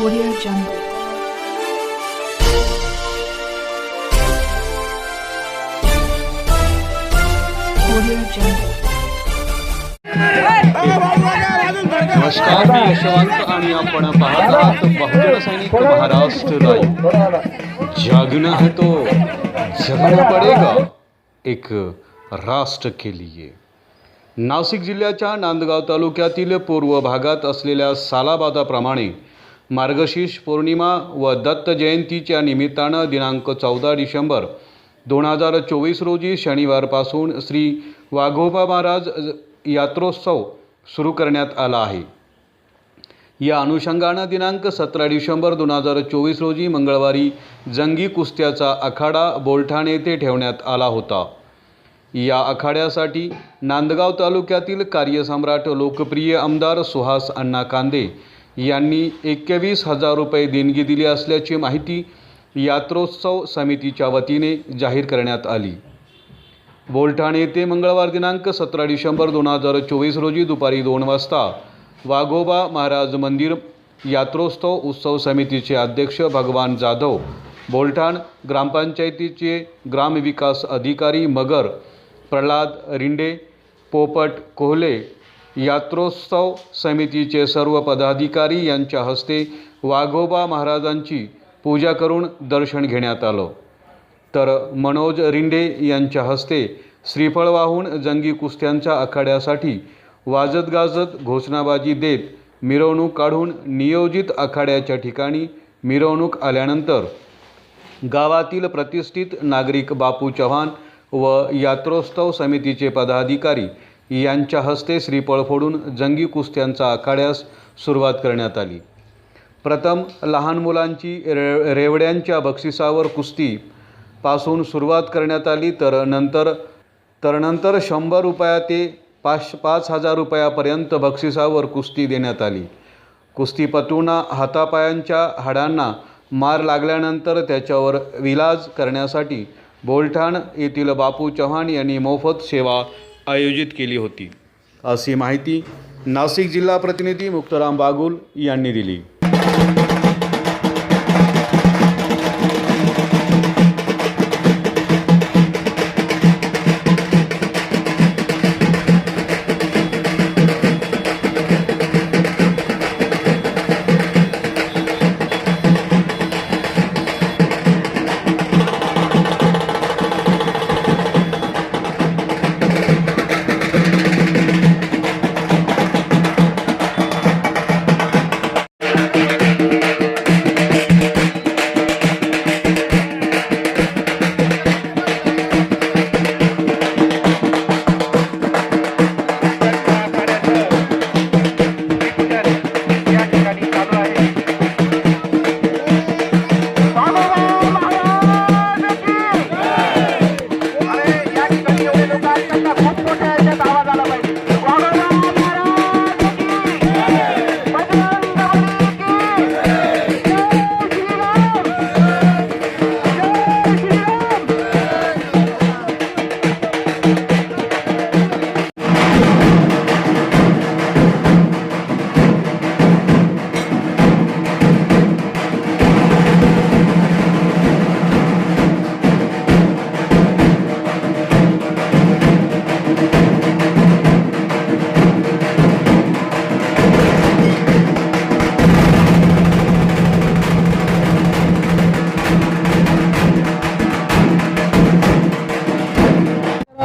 Audio Jungle. Audio Jungle. नमस्कार मी यशवंत आणि आपण पाहत आहात बहुजन सैनिक महाराष्ट्र लाईव्ह जागना है तो जगना पडेगा एक राष्ट्र के लिए नाशिक जिल्ह्याच्या नांदगाव तालुक्यातील पूर्व भागात असलेल्या सालाबादाप्रमाणे मार्गशीर्ष पौर्णिमा व दत्त जयंतीच्या निमित्तानं दिनांक चौदा डिसेंबर दोन हजार चोवीस रोजी शनिवारपासून श्री वाघोबा महाराज यात्रोत्सव सुरू करण्यात आला आहे. या अनुषंगानं दिनांक सतरा डिसेंबर दोन हजार चोवीस रोजी मंगळवारी जंगी कुस्त्याचा आखाडा बोलठाणे येथे ठेवण्यात आला होता. या आखाड्यासाठी नांदगाव तालुक्यातील कार्यसम्राट लोकप्रिय आमदार सुहास अण्णा कांदे यांनी एकवीस हजार रुपये देणगी दिली असल्याची माहिती यात्रोत्सव समितीच्या वतीने जाहीर करण्यात आली. बोलठाण येथे मंगळवार दिनांक सतरा डिसेंबर दोन हजार चोवीस रोजी दुपारी दोन वाजता वाघोबा महाराज मंदिर यात्रोत्सव उत्सव समितीचे अध्यक्ष भगवान जाधव बोलठाण ग्रामपंचायतीचे ग्रामविकास अधिकारी मगर प्रल्हाद रिंडे पोपट कोहले यात्रोत्सव समितीचे सर्व पदाधिकारी यांच्या हस्ते वाघोबा महाराजांची पूजा करून दर्शन घेण्यात आलं. तर मनोज रिंडे यांच्या हस्ते श्रीफळ वाहून जंगी कुस्त्यांच्या आखाड्यासाठी वाजत गाजत घोषणाबाजी देत मिरवणूक काढून नियोजित आखाड्याच्या ठिकाणी मिरवणूक आल्यानंतर गावातील प्रतिष्ठित नागरिक बापू चव्हाण व यात्रोत्सव समितीचे पदाधिकारी यांच्या हस्ते श्रीफळ फोडून जंगी कुस्त्यांचा आखाड्यास सुरुवात करण्यात आली. प्रथम लहान मुलांची रे रेवड्यांच्या बक्षिसावर कुस्ती पासून सुरुवात करण्यात आली तर नंतर तर नंतर शंभर रुपया ते पाच पाच हजार रुपयापर्यंत बक्षिसावर कुस्ती देण्यात आली. कुस्तीपटूंना हातापायांच्या हाडांना मार लागल्यानंतर त्याच्यावर विलाज करण्यासाठी बोलठाण येथील बापू चव्हाण यांनी मोफत सेवा आयोजित केली होती. अशी माहिती नाशिक जिल्हा प्रतिनिधी मुक्ताराम बागुल यांनी दिली.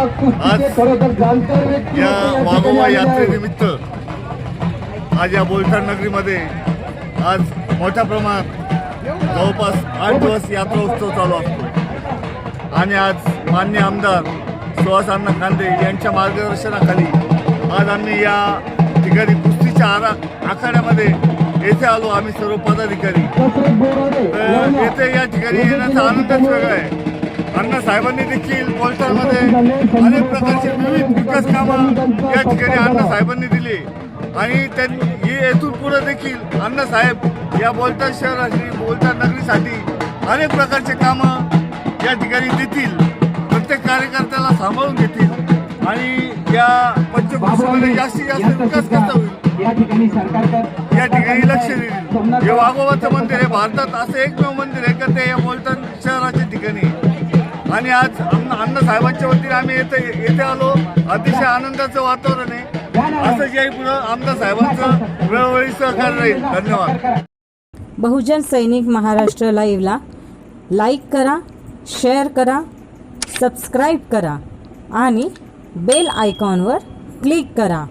आज या वाघोबा यात्रेनिमित्त आज या बोलठाण नगरीमध्ये आज मोठ्या प्रमाणात जवळपास आठ दिवस यात्रा उत्सव चालू असतो. आणि आज मान्य आमदार सुहास अण्णा कांदे यांच्या मार्गदर्शनाखाली आज आम्ही या ठिकाणी कुस्तीच्या आरा आखाड्यामध्ये येथे आलो. आम्ही सर्व पदाधिकारी. तर येथे या ठिकाणी येण्याचा आनंदच वेगळा आहे. अण्णा साहेबांनी देखील बोलठाणमध्ये अनेक प्रकारचे विविध विकास कामं या ठिकाणी अण्णा साहेबांनी दिली. आणि त्यांनी ही येथून पुढे देखील अण्णा साहेब या बोलठाण शहरासाठी बोलठाण नगरीसाठी अनेक प्रकारचे कामं या ठिकाणी देतील. प्रत्येक कार्यकर्त्याला सांभाळून घेतील. आणि या पंचकृषीमध्ये जास्तीत जास्त विकास कसा होईल? या ठिकाणी लक्ष देतील हे वाघोबाचं मंदिर आहे भारतात. असं एकमेव मंदिर आहे का ते या बोलतान शहराच्या ठिकाणी. आणि आज अण्णा अण्णासाहेबांच्या वतीने आम्ही येथे येथे आलो. अतिशय आनंदाचं वातावरण आहे. असं जे पुढं आमदार साहेबांचं वेळोवेळी सहकार्य राहील. धन्यवाद. बहुजन सैनिक महाराष्ट्र लाईव्हला लाईक करा शेअर करा सबस्क्राईब करा आणि बेल आयकॉनवर क्लिक करा.